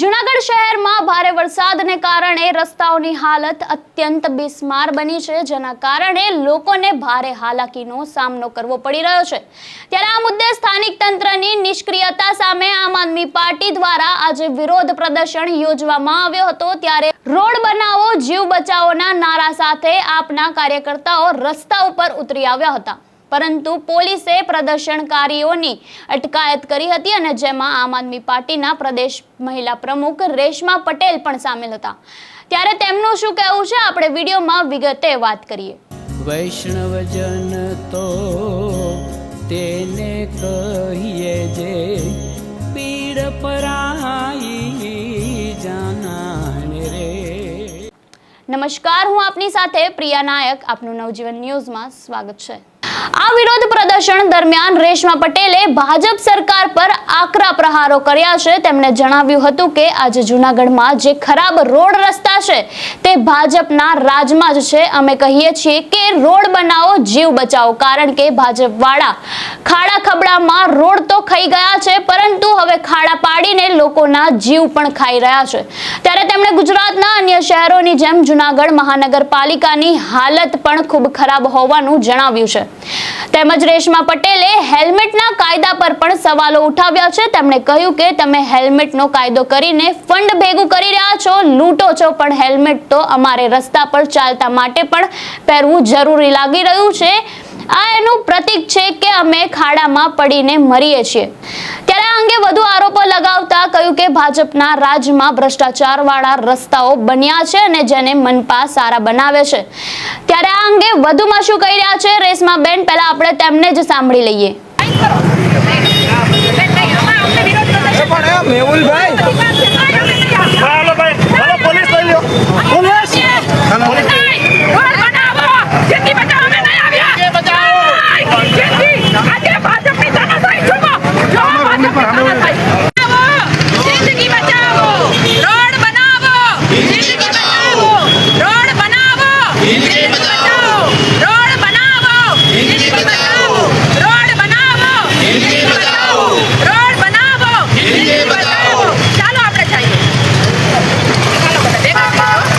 જુનાગઢ શહેરમાં ભારે વરસાદને કારણે રસ્તાઓની હાલત અત્યંત બિસ્માર બની છે, જેના કારણે લોકોને ભારે હાલાકીનો સામનો કરવો પડી રહ્યો છે. ત્યારે આ મુદ્દે સ્થાનિક તંત્રની નિષ્ક્રિયતા સામે આમ આદમી પાર્ટી દ્વારા આજે વિરોધ પ્રદર્શન યોજવામાં આવ્યો હતો. ત્યારે રોડ બનાવો, જીવ બચાવોના નારા સાથે આપના કાર્યકર્તાઓ રસ્તા ઉપર ઉતરી આવ્યા હતા. પરંતુ પોલીસે પ્રદર્શનકારીઓની અટકાયત કરી હતી અને જેમાં આમ આદમી પાર્ટીના પ્રદેશ મહિલા પ્રમુખ રેશમા પટેલ પણ સામેલ હતા. ત્યારે તેમનું શું કહેવું છે? આપણે વિડીયોમાં વિગતે વાત કરીએ. વૈષ્ણવજન તો તેને કહીએ જે પીડ પરાઈ નમસ્કાર હું આપની સાથે પ્રિયા નાયક. આપનું નવજીવન ન્યૂઝમાં સ્વાગત છે. આ વિરોધ પ્રદર્શન દરમિયાન રેશમા પટેલે ભાજપ સરકાર પર આકરા પ્રહારો કર્યા છે. તેમણે જણાવ્યું હતું કે આજે જૂનાગઢમાં જે ખરાબ રોડ રસ્તા છે તે ભાજપના રાજમાં જ છે. અમે કહીએ છીએ કે રોડ બનાવો, જીવ બચાવો. કારણ કે ભાજપ વાળા ખાડા ખબડામાં રોડ તો ખાઈ ગયા છે, પરંતુ હવે ખાડા પાડીને લોકોના જીવ પણ ખાઈ રહ્યા છે. ત્યારે તેમણે ગુજરાતના અન્ય શહેરોની જેમ જૂનાગઢ મહાનગરપાલિકાની હાલત પણ ખૂબ ખરાબ હોવાનું જણાવ્યું છે. તેમજ રેશમા પટેલે હેલ્મેટના કાયદા પર પણ સવાલો ઉઠાવ્યા છે. તેમણે કહ્યું કે તમે હેલ્મેટનો કાયદો કરીને ફંડ ભેગું કરી રહ્યા છો, લૂંટો છો, પણ હેલ્મેટ તો અમારે રસ્તા પર ચાલતા માટે પણ પહેરવું જરૂરી લાગી રહ્યું છે. આ એનું પ્રતીક છે કે અમે ખાડામાં પડીને મરીએ છીએ. ત્યારે આ અંગે વધુ આરોપો લગાવતા કહ્યું કે ભાજપના રાજમાં ભ્રષ્ટાચાર વાળા રસ્તાઓ બન્યા છે અને જેને મનપા સારા બનાવે છે. ત્યારે આ અંગે વધુમાં શું કહી રહ્યા છે? રેસમાં બેન, પહેલા આપણે તેમને જ સાંભળી લઈએ. પણ એ મેહુલભાઈ હાલો ભાઈ હાલો પોલીસ લઈ લ્યો પોલીસ રોડ બનાવો જિંદગી બચાવો અમે નહીં આવ્યા જિંદગી આજે ભાજપની તાનાશાહી જુઓ જો ભાજપની તાનાશાહી જિંદગી બચાવો રોડ બનાવો જિંદગી બચાવો રોડ બનાવો જિંદગી બચાવો રોડ બનાવો જિંદગી બચાવો રોડ બનાવો જિંદગી બચાવો રોડ બનાવો જિંદગી બચાવો ચાલો આપણે જઈએ ચાલો બધા દેખાય છે?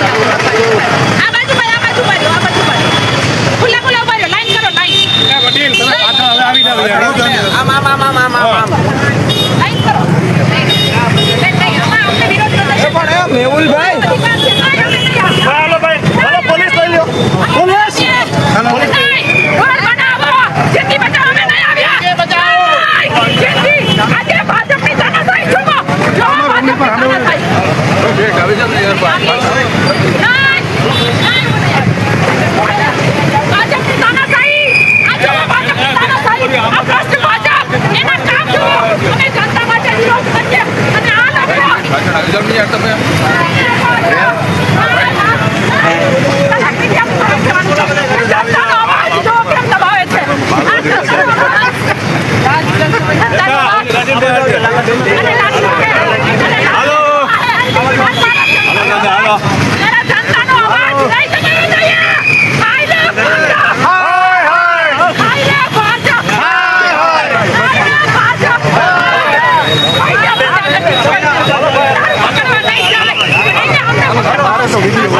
આ બાજુ ભાઈ આ બાજુ ભાઈ આ બાજુ ભાઈ ખુલ્લા ખુલ્લા ઊભા રહ્યો લાઈન કરો લાઈન વડીલ તમે પાછળ હવે આવી જાવ યાર. આમ આમ આમ આમ આમ આમ line Thank you. Para sa video.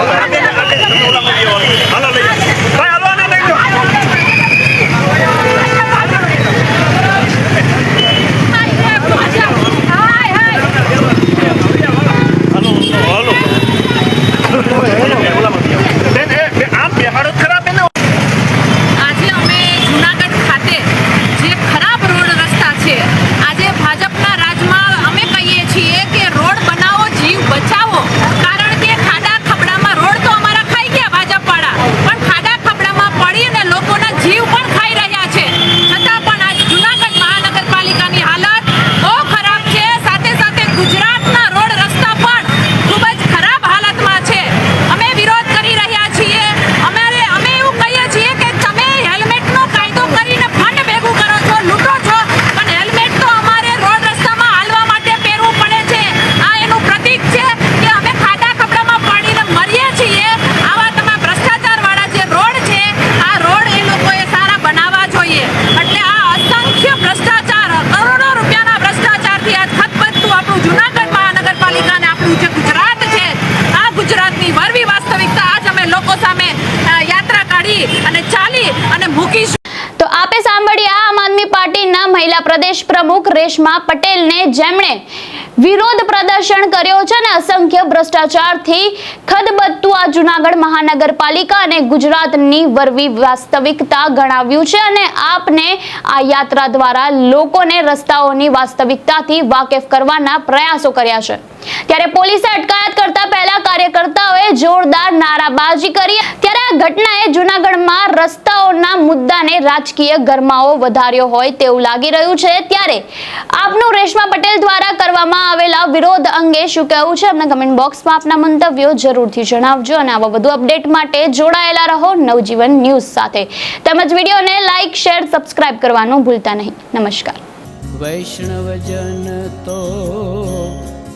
મહિલા પ્રદેશ પ્રમુખ રેશમા પટેલને જેમણે વિરોધ પ્રદર્શન કર્યો છે અને અસંખ્ય ભ્રષ્ટાચારથી ખદબદતું આ જુનાગઢ મહાનગરપાલિકા અને ગુજરાતની વરવી વાસ્તવિકતા ગણાવ્યું છે અને આપને આ યાત્રા દ્વારા લોકોને રસ્તાઓની વાસ્તવિકતાથી વાકેફ કરવાના પ્રયાસો કર્યા છે. ત્યારે પોલીસે અટકાયત કરતા પહેલા કાર્યકર્તાઓએ જોરદાર નારાબાજી કરી. ત્યારે આ ઘટનાએ જૂનાગઢમાં રસ્તાઓના મુદ્દાને રાજકીય ગરમાવો વધાર્યો હોય તેવું લાગી રહ્યું છે. ત્યારે આપનું રેશમા પટેલ દ્વારા કરવામાં આવેલા વિરોધ અંગે શું કહેવું છે? અમને કમેન્ટ બોક્સમાં આપના મંતવ્યો જરૂરથી જણાવજો અને આવા વધુ અપડેટ માટે જોડાયેલા રહો નવજીવન ન્યૂઝ સાથે. તેમજ વિડીયોને લાઇક શેર સબસ્ક્રાઇબ કરવાનું ભૂલતા નહીં. નમસ્કાર. વૈષ્ણવજન તો